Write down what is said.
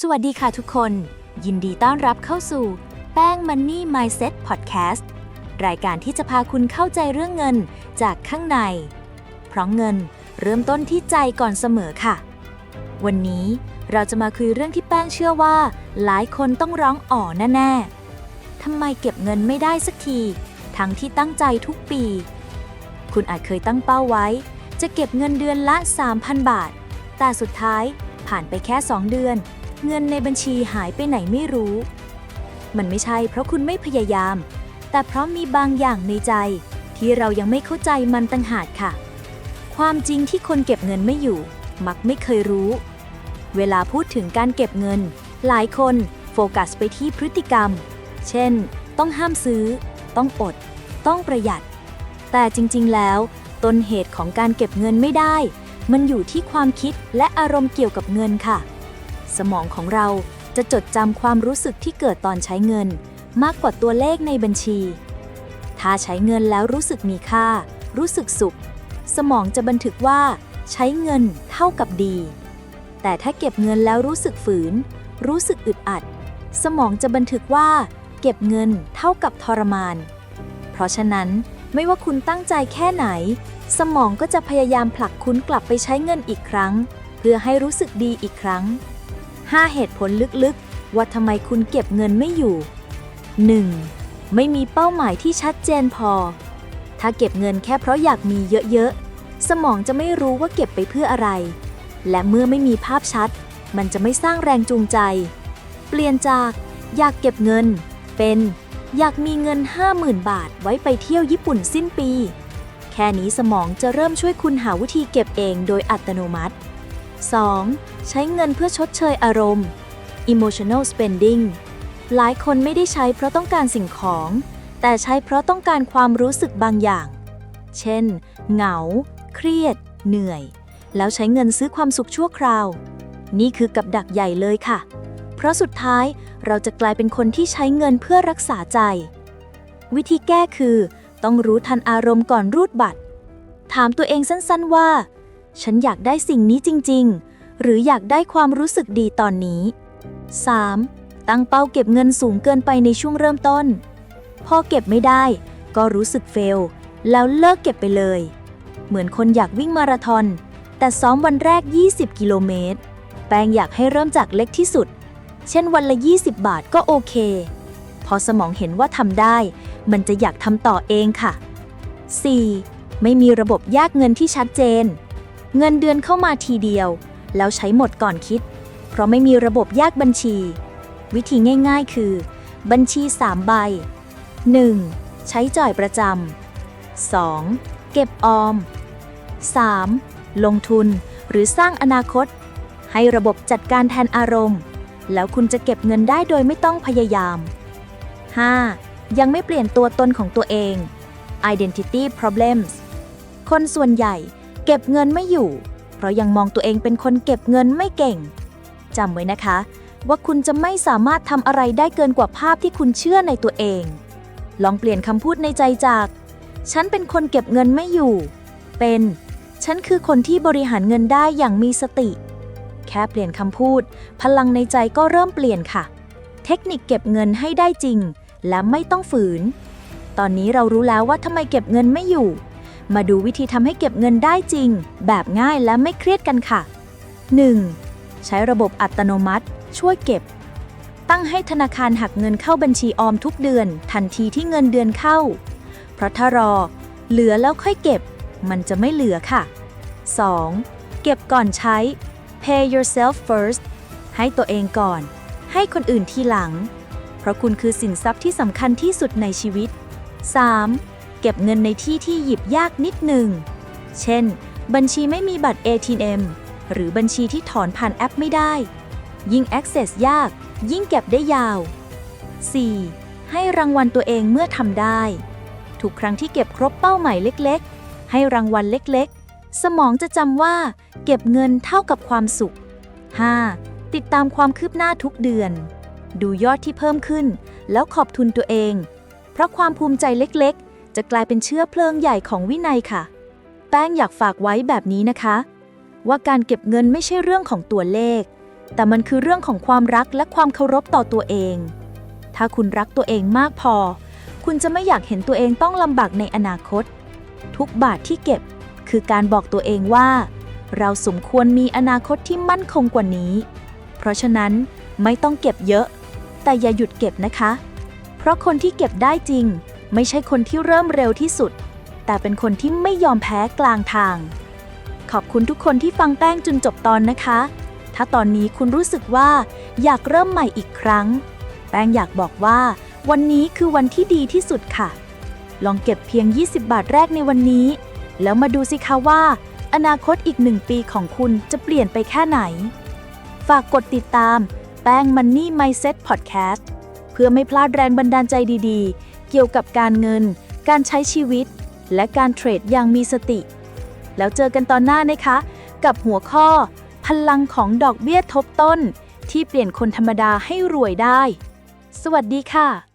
สวัสดีค่ะทุกคน ยินดีต้อนรับเข้าสู่ แป้ง Money Mindset Podcast รายการที่จะพาคุณเข้าใจเรื่องเงินจากข้างใน เพราะเงินเริ่มต้นที่ใจก่อนเสมอค่ะ วันนี้เราจะมาคุยเรื่องที่แป้งเชื่อว่า หลายคนต้องร้องอ๋อแน่ๆทำไมเก็บเงินไม่ได้สักที ทั้งที่ตั้งใจทุกปี คุณอาจเคยตั้งเป้าไว้ จะเก็บเงินเดือนละ 3,000 บาท แต่สุดท้ายผ่านไปแค่ 2 เดือน เงินในบัญชีหายไปไหนไม่รู้ มันไม่ใช่เพราะคุณไม่พยายาม แต่เพราะมีบางอย่างในใจ ที่เรายังไม่เข้าใจมันต่างหากค่ะ ความจริงที่คนเก็บเงินไม่อยู่ มักไม่เคยรู้ เวลาพูดถึงการเก็บเงิน หลายคนโฟกัสไปที่พฤติกรรม เช่น ต้องห้ามซื้อ ต้องอด ต้องประหยัด แต่จริง ๆ แล้ว ต้นเหตุของการเก็บเงินไม่ได้ มันอยู่ที่ความคิดและอารมณ์เกี่ยวกับเงินค่ะ สมองของเราจะจดจำความรู้สึกที่เกิดตอนใช้เงิน มากกว่าตัวเลขในบัญชี ถ้าใช้เงินแล้วรู้สึกมีค่า รู้สึกสุข สมองจะบันทึกว่า ใช้เงินเท่ากับดี แต่ถ้าเก็บเงินแล้วรู้สึกฝืน รู้สึกอึดอัด สมองจะบันทึกว่า เก็บเงินเท่ากับทรมาน เพราะฉะนั้นไม่ว่าคุณตั้งใจแค่ไหน สมองก็จะพยายามผลักคุณกลับไปใช้เงินอีกครั้ง เพื่อให้รู้สึกดีอีกครั้ง 5 เหตุผลลึกๆ ว่าทำไมคุณเก็บเงินไม่อยู่ 1. ไม่มีเป้าหมายที่ชัดเจนพอ ถ้าเก็บเงินแค่เพราะอยากมีเยอะๆ สมองจะไม่รู้ว่าเก็บไปเพื่ออะไร และเมื่อไม่มีภาพชัด มันจะไม่สร้างแรงจูงใจ เปลี่ยนจาก อยากเก็บเงิน เป็น อยากมีเงิน 50,000 บาทไว้ไปเที่ยวญี่ปุ่นสิ้นปี แค่นี้สมองจะเริ่มช่วยคุณหาวิธีเก็บเองโดยอัตโนมัติ 2. ใช้เงินเพื่อชดเชยอารมณ์ emotional spending หลายคนไม่ได้ใช้เพราะต้องการสิ่งของ แต่ใช้เพราะต้องการความรู้สึกบางอย่าง เช่น เหงา เครียด เหนื่อย แล้วใช้เงินซื้อความสุขชั่วคราว นี่คือกับดักใหญ่เลยค่ะ เพราะสุดท้ายเราจะกลายเป็นคนที่ใช้เงินเพื่อรักษาใจ วิธีแก้คือ ต้องรู้ทันอารมณ์ก่อนรูดบัตร ถามตัวเองสั้นๆว่า ฉันอยากได้สิ่งนี้จริง ๆ หรืออยากได้ความรู้สึกดีตอนนี้ 3. ตั้งเป้าเก็บเงินสูงเกินไปในช่วงเริ่มต้น พอเก็บไม่ได้ ก็รู้สึกเฟล แล้วเลิกเก็บไปเลย เหมือนคนอยากวิ่งมาราธอน แต่ซ้อมวันแรก 20 กิโลเมตร แปงอยากให้เริ่มจากเล็กที่สุด เช่นวันละ 20 บาทก็โอเค พอสมองเห็นว่าทำได้ มันจะอยากทำต่อเองค่ะ 4. ไม่มีระบบแยกเงินที่ชัดเจน เงินเดือนเข้ามาทีเดียว แล้วใช้หมดก่อนคิด เพราะไม่มีระบบแยกบัญชี วิธีง่ายๆคือ บัญชี 3 ใบ 1. ใช้จ่ายประจำ 2. เก็บออม 3. ลงทุนหรือสร้างอนาคต ให้ระบบจัดการแทนอารมณ์ แล้วคุณจะเก็บเงินได้โดยไม่ต้องพยายาม 5. ยังไม่เปลี่ยนตัวตนของตัวเอง identity problems คนส่วนใหญ่ เก็บเงินไม่อยู่ เพราะยังมองตัวเองเป็นคนเก็บเงินไม่เก่งจำไว้นะคะ ว่าคุณจะไม่สามารถทำอะไรได้เกินกว่าภาพที่คุณเชื่อในตัวเอง ลองเปลี่ยนคำพูดในใจจาก ฉันเป็นคนเก็บเงินไม่อยู่ เป็น ฉันคือคนที่บริหารเงินได้อย่างมีสติ แค่เปลี่ยนคำพูด พลังในใจก็เริ่มเปลี่ยนค่ะ เทคนิคเก็บเงินให้ได้จริง และไม่ต้องฝืน ตอนนี้เรารู้แล้วว่าทำไมเก็บเงินไม่อยู่ มาดูวิธีทำให้เก็บเงินได้จริง แบบง่ายและไม่เครียดกันค่ะ 1. ใช้ระบบอัตโนมัติ ช่วยเก็บ ตั้งให้ธนาคารหักเงินเข้าบัญชีออมทุกเดือน ทันทีที่เงินเดือนเข้า เพราะถ้ารอ เหลือแล้วค่อยเก็บ มันจะไม่เหลือค่ะ 2. เก็บก่อนใช้ pay yourself first ให้ตัวเองก่อน ให้คนอื่นทีหลัง เพราะคุณคือสินทรัพย์ที่สำคัญที่สุดในชีวิต 3. เก็บเงินในที่ที่หยิบยากนิดหนึ่ง เช่น บัญชีไม่มีบัตร ATM หรือบัญชีที่ถอนผ่านแอปไม่ได้ ยิ่ง access ยาก ยิ่งเก็บได้ยาว 4. ให้รางวัลตัวเองเมื่อทำได้ ทุกครั้งที่เก็บครบเป้าหมายเล็กๆ ให้รางวัลเล็กๆ สมองจะจำว่า เก็บเงินเท่ากับความสุข 5. ติดตามความคืบหน้าทุกเดือน ดูยอดที่เพิ่มขึ้น แล้วขอบทุนตัวเอง เพราะความภูมิใจเล็กๆ จะกลายเป็นเชื้อเพลิงใหญ่ของวินัยค่ะ แป้งอยากฝากไว้แบบนี้นะคะ ว่าการเก็บเงินไม่ใช่เรื่องของตัวเลข แต่มันคือเรื่องของความรักและความเคารพต่อตัวเอง ถ้าคุณรักตัวเองมากพอ คุณจะไม่อยากเห็นตัวเองต้องลำบากในอนาคต ทุกบาทที่เก็บ คือการบอกตัวเองว่า เราสมควรมีอนาคตที่มั่นคงกว่านี้ เพราะฉะนั้นไม่ต้องเก็บเยอะ แต่อย่าหยุดเก็บนะคะ เพราะคนที่เก็บได้จริง ไม่ใช่คนที่เริ่มเร็วที่สุด แต่เป็นคนที่ไม่ยอมแพ้กลางทาง ขอบคุณทุกคนที่ฟังแป้งจนจบตอนนะคะ ถ้าตอนนี้คุณรู้สึกว่า อยากเริ่มใหม่อีกครั้ง แป้งอยากบอกว่า วันนี้คือวันที่ดีที่สุดค่ะ ลองเก็บเพียง 20 บาทแรกในวันนี้ แล้วมาดูสิคะว่า อนาคตอีกหนึ่งปีของคุณจะเปลี่ยนไปแค่ไหน ฝากกดติดตาม แป้ง Money Mindset Podcast เพื่อไม่พลาดแรงบันดาลใจดีๆ เกี่ยวกับการเงิน การใช้ชีวิต และการเทรดอย่างมีสติ แล้วเจอกันตอนหน้านะคะ กับหัวข้อ พลังของดอกเบี้ยทบต้น ที่เปลี่ยนคนธรรมดาให้รวยได้ สวัสดีค่ะ